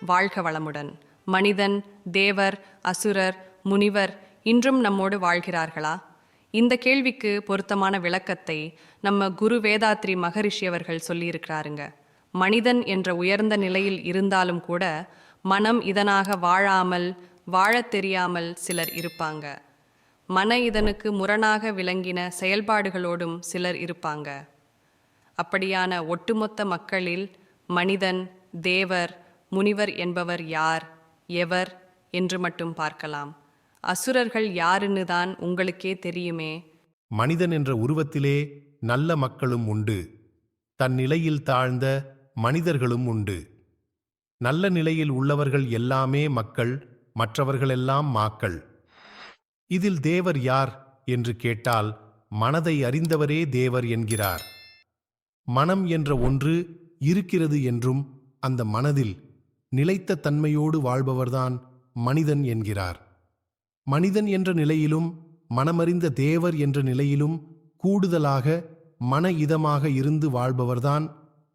வாழ்க வளமுடன். மனிதன் தேவர் அசுரர் முனிவர் இன்றும் நம்மோடு வாழ்கிறார்களா? இந்த கேள்விக்கு பொருத்தமான விளக்கத்தை நம்ம குரு வேதாத்ரி மகரிஷி அவர்கள் சொல்லியிருக்கிறாருங்க. மனிதன் என்ற உயர்ந்த நிலையில் இருந்தாலும் கூட மனம் இதனாக வாழாமல் வாழத் தெரியாமல் சிலர் இருப்பாங்க. மன இதனுக்கு முரணாக விளங்கின செயல்பாடுகளோடும் சிலர் இருப்பாங்க. அப்படியான ஒட்டுமொத்த மக்களில் மனிதன் தேவர் முனிவர் என்பவர் யார் எவர் என்று மட்டும் பார்க்கலாம். அசுரர்கள் யாருன்னு தான் உங்களுக்கே தெரியுமே. மனிதன் என்ற உருவத்திலே நல்ல மக்களும் உண்டு. தன் நிலையில் தாழ்ந்த மனிதர்களும் உண்டு. நல்ல நிலையில் உள்ளவர்கள் எல்லாமே மக்கள் மற்றவர்களெல்லாம் மாக்கள். இதில் தேவர் யார் என்று கேட்டால் மனதை அறிந்தவரே தேவர் என்கிறார். மனம் என்ற ஒன்று இருக்கிறது என்றும் அந்த மனதில் நிலைத்த தன்மையோடு வாழ்பவர்தான் மனிதன் என்கிறார். மனிதன் என்ற நிலையிலும் மனமறிந்த தேவர் என்ற நிலையிலும் கூடுதலாக மன இதமாக இருந்து வாழ்பவர்தான்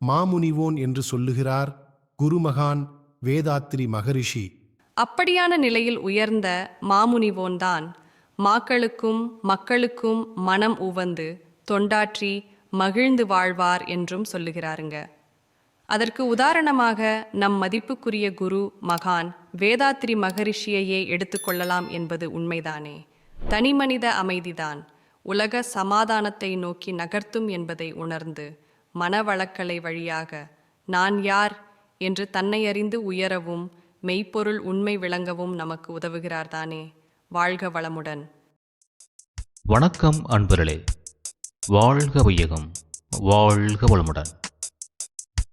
மாமுனிவோன் என்று சொல்லுகிறார் குருமகான் வேதாத்ரி மகரிஷி. அப்படியான நிலையில் உயர்ந்த மாமுனிவோன்தான் மாக்களுக்கும் மக்களுக்கும் மனம் உவந்து தொண்டாற்றி மகிழ்ந்து வாழ்வார் என்றும் சொல்லுகிறாருங்க. அதற்கு உதாரணமாக நம் மதிப்புக்குரிய குரு மகான் வேதாத்ரி மகரிஷியையே எடுத்துக்கொள்ளலாம் என்பது உண்மைதானே. தனிமனித அமைதிதான். உலக சமாதானத்தை நோக்கி நகர்த்தும் என்பதை உணர்ந்து மனவளக்கலை வழியாக நான் யார் என்று தன்னை அறிந்து உயரவும் மெய்ப்பொருள் உண்மை விளங்கவும் நமக்கு உதவுகிறார் தானே. வாழ்க வளமுடன். வணக்கம் அன்பர்களே. வாழ்க வையகம். வாழ்க வளமுடன்.